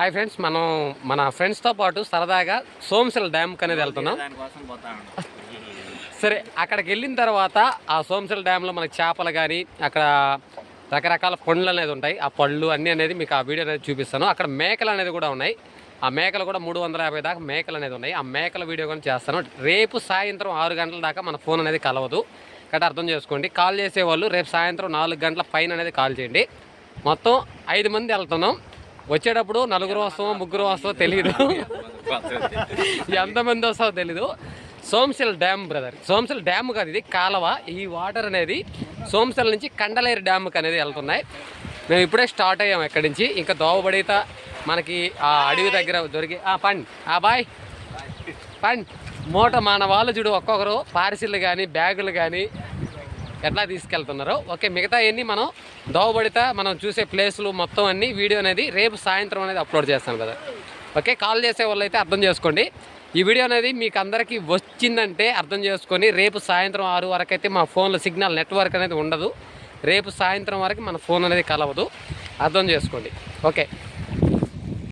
Hi friends మనం మన ఫ్రెండ్స్తో పాటు సరదాగా సోమశిల డ్యామ్కి అనేది వెళ్తున్నాం. సరే అక్కడికి వెళ్ళిన తర్వాత ఆ సోమశిల డ్యామ్లో మనకి చేపలు కానీ అక్కడ రకరకాల పండ్లు అనేది ఉంటాయి. ఆ పళ్ళు అన్నీ అనేది మీకు ఆ వీడియో అనేది చూపిస్తాను. అక్కడ మేకలు అనేది కూడా ఉన్నాయి. ఆ మేకలు కూడా మూడు వందల యాభై దాకా మేకలు అనేది ఉన్నాయి. ఆ మేకల వీడియో కూడా చేస్తాను. రేపు సాయంత్రం ఆరు గంటల దాకా మన ఫోన్ అనేది కలవదు. కాబట్టి అర్థం చేసుకోండి. కాల్ చేసేవాళ్ళు రేపు సాయంత్రం నాలుగు గంటల పైన అనేది కాల్ చేయండి. మొత్తం ఐదు మంది వెళ్తున్నాం. వచ్చేటప్పుడు నలుగురు వస్తామో ముగ్గురు వస్తామో తెలియదు ఎంతమంది వస్తామో తెలీదు. Somasila dam brother. Somasila dam కాదు ఇది కాలవ. ఈ వాటర్ అనేది సోమశిల నుంచి కండలేరు డ్యామ్కి అనేది వెళ్తున్నాయి. మేము ఇప్పుడే స్టార్ట్ అయ్యాము ఎక్కడి నుంచి. ఇంకా దోవబడిత మనకి ఆ అడవి దగ్గర దొరికి ఆ పండ్. ఆ బాయ్. పండ్. మూట మన వాళ్ళు చూడు ఒక్కొక్కరు. పార్సిల్ కానీ బ్యాగులు కానీ ఎట్లా తీసుకెళ్తున్నారు. ఓకే మిగతా అన్నీ మనం దోవబడితే మనం చూసే ప్లేసులు మొత్తం అన్ని వీడియో అనేది రేపు సాయంత్రం అనేది అప్లోడ్ చేస్తాను కదా. ఓకే కాల్ చేసే వాళ్ళు అయితే అర్థం చేసుకోండి. ఈ వీడియో అనేది మీకు అందరికీ వచ్చిందంటే అర్థం చేసుకొని రేపు సాయంత్రం ఆరు వరకు అయితే మా ఫోన్లో సిగ్నల్ నెట్వర్క్ అనేది ఉండదు. రేపు సాయంత్రం వరకు మన ఫోన్ అనేది కలవదు. అర్థం చేసుకోండి. ఓకే